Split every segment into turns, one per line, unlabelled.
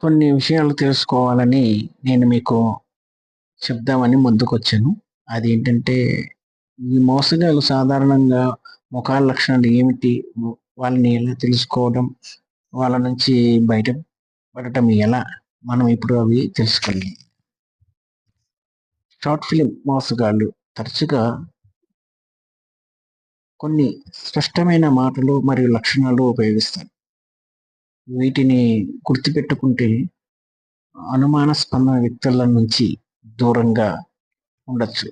కొన్ని విషయాలు తెలుసుకోవాలని నేను మీకు చెప్దామని ముందుకొచ్చాను. అదేంటంటే, ఈ మోసగాళ్ళు సాధారణంగా ముఖాల లక్షణాలు ఏమిటి? వాళ్ళని ఎలా తెలుసుకోవడం? వాళ్ళ నుంచి బయట పడటం ఎలా? మనం ఇప్పుడు అవి తెలుసుకుందాం. షార్ట్ ఫిలిం మోసగాళ్ళు తరచుగా కొన్ని స్పష్టమైన మాటలు మరియు లక్షణాలు ఉపయోగిస్తారు. వీటిని గుర్తుపెట్టుకుంటే అనుమానాస్పద వ్యక్తుల నుంచి దూరంగా ఉండొచ్చు.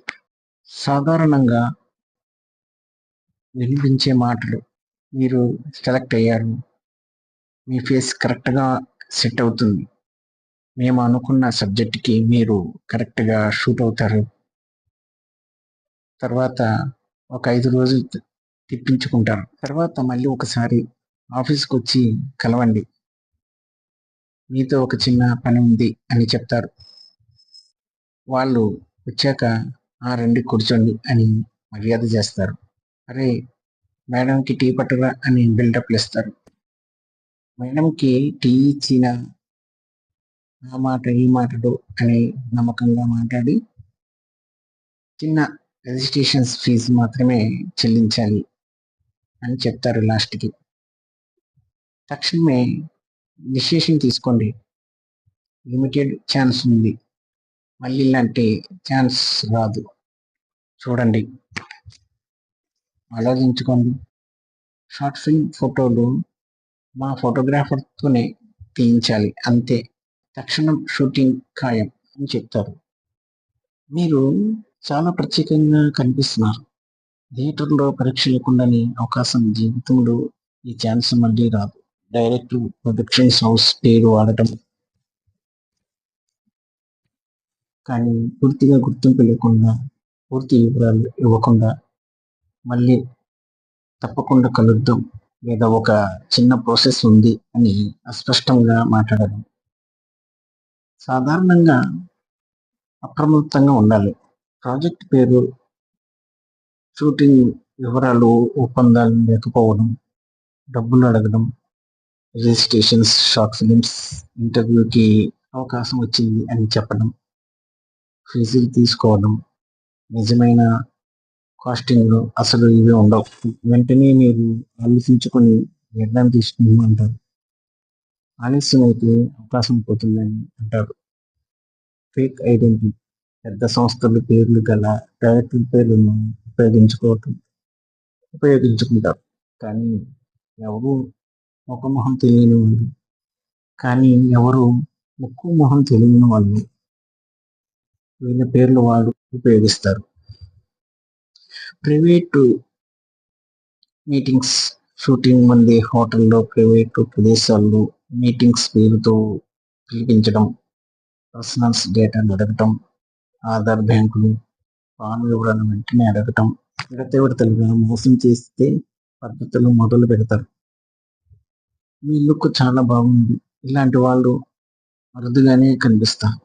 సాధారణంగా వినిపించే మాటలు మీరు సెలెక్ట్ అయ్యారు. మీ ఫేస్ కరెక్ట్‌గా సెట్ అవుతుంది. మేము అనుకున్న సబ్జెక్ట్‌కి మీరు కరెక్ట్‌గా షూట్ అవుతారు. తర్వాత ఒక ఐదు రోజులు తిప్పించుకుంటారు. తర్వాత మళ్ళీ ఒకసారి ఆఫీస్కి వచ్చి కలవండి. మీతో ఒక చిన్న పని ఉంది అని చెప్తారు. వాళ్ళు వచ్చాక "ఆ! రండి కూర్చోండి" అని మర్యాద చేస్తారు. అరే మేడంకి టీ పట్టురా" అని బిల్డప్లు ఇస్తారు మేడంకి టీ ఇచ్చిన ఆ మాట, ఈ మాటడు అని నమ్మకంగా మాట్లాడి చిన్న రిజిస్ట్రేషన్ ఫీజు మాత్రమే చెల్లించాలి అని చెప్తారు లాస్ట్‌కి. తక్షణమే డిసిషన్ తీసుకోండి. లిమిటెడ్ ఛాన్స్ ఉంది. మళ్ళీ ఇలాంటి ఛాన్స్ రాదు. చూడండి. ఆలోచించుకోండి. షార్ట్ ఫిల్మ్ ఫోటోలు మా ఫోటోగ్రాఫర్‌తోనే తీయించాలి అంతే. తక్షణం షూటింగ్ ఖాయం అని చెప్తారు. మీరు చాలా ప్రత్యేకంగా కనిపిస్తున్నారు. థియేటర్‌లో పరీక్ష లేకుండానే అవకాశం జీవితంలో ఈ ఛాన్స్ మళ్ళీ రాదు. డైరెక్ట్ ప్రొడక్షన్స్ హౌస్ పేరు వాడటం కానీ పూర్తిగా గుర్తింపు లేకుండా, పూర్తి వివరాలు ఇవ్వకుండా మళ్ళీ తప్పకుండా కలుద్దాం లేదా ఒక చిన్న ప్రాసెస్ ఉంది అని అస్పష్టంగా మాట్లాడడం. సాధారణంగా అప్రమత్తంగా ఉండాలి. ప్రాజెక్ట్ పేరు, షూటింగ్ వివరాలు, ఒప్పందాలు లేకపోవడం, డబ్బులు అడగడం, రిజిస్ట్రేషన్స్, షార్ట్ ఫిలిమ్స్ ఇంటర్వ్యూకి అవకాశం వచ్చింది అని చెప్పడం, ఫీజులు తీసుకోవడం, నిజమైన కాస్టింగ్‌లు అసలు ఇవి ఉండవు. వెంటనే మీరు ఆలోచించుకొని నిర్ణయం తీసుకోమంటారు. ఆలస్యమైతే అవకాశం పోతుందని అంటారు. ఫేక్ ఐడెంటిటీ పెద్ద సంస్థలు పేర్లు గల డైరెక్టర్ పేర్లను ఉపయోగించుకోవటం ఉపయోగించుకుంటారు. కానీ ఎవరు ముఖ-మొహం తెలియని వాళ్ళు కానీ ఎవరు ముక్కు, మొహం తెలియని వాళ్ళు వీళ్ళ పేర్లు వాళ్ళు ఉపయోగిస్తారు. ప్రైవేటు మీటింగ్స్, షూటింగ్ మంది హోటల్‌లో, ప్రైవేటు ప్రదేశాల్లో మీటింగ్స్ పేరుతో పిలిపించడం, పర్సనల్స్ డేటాను అడగటం, ఆధార్, బ్యాంకులు, పాన్ వివరాలు వెంటనే అడగటం, విడత-విడతలుగా మోసం చేస్తే పద్ధతులు మొదలు పెడతారు. మీ లుక్ చాలా బాగుంది. ఇలాంటి వాళ్ళు అరుదుగానే కనిపిస్తారు.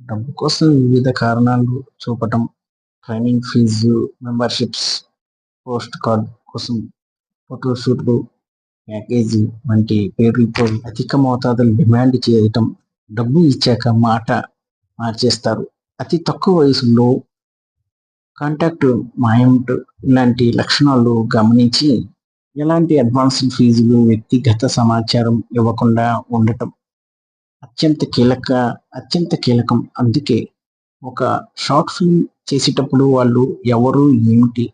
డబ్బు కోసం వివిధ కారణాలు చూపటం, training fee, memberships, post card కోసం ఫోటోషూట్‌లు, ప్యాకేజీ వంటి పేర్లతో అధిక మోతాదులో డిమాండ్ చేయటం, డబ్బు ఇచ్చాక మాట మార్చేస్తారు. అతి తక్కువ వయసులో కాంటాక్ట్ మాయంట్ ఇలాంటి లక్షణాలు గమనించి ఎలాంటి అడ్వాన్స్‌డ్ ఫీజులు, వ్యక్తిగత సమాచారం ఇవ్వకుండా ఉండటం అత్యంత కీలక అత్యంత కీలకం. అందుకే ఒక షార్ట్ ఫిల్మ్ చేసేటప్పుడు వాళ్ళు ఎవరు, ఏమిటి,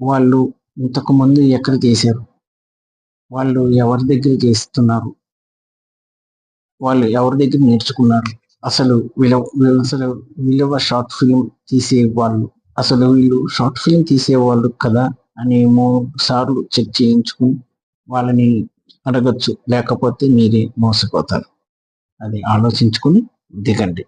వాళ్ళు ఇంతకుముందు ఎక్కడ చేశారు, వాళ్ళు ఎవరి దగ్గర చేస్తున్నారు, వాళ్ళు ఎవరి దగ్గర నేర్చుకున్నారు, అసలు విలువ అసలు విలువ షార్ట్ ఫిల్మ్ తీసేవాళ్ళు. అసలు వీళ్ళు షార్ట్ ఫిల్మ్ తీసేవాళ్ళు కదా. అని మూడు సార్లు చెక్ చేయించుకొని వాళ్ళని అడగచ్చు లేకపోతే మీరే మోసపోతారు. అది ఆలోచించుకొని దిగండి.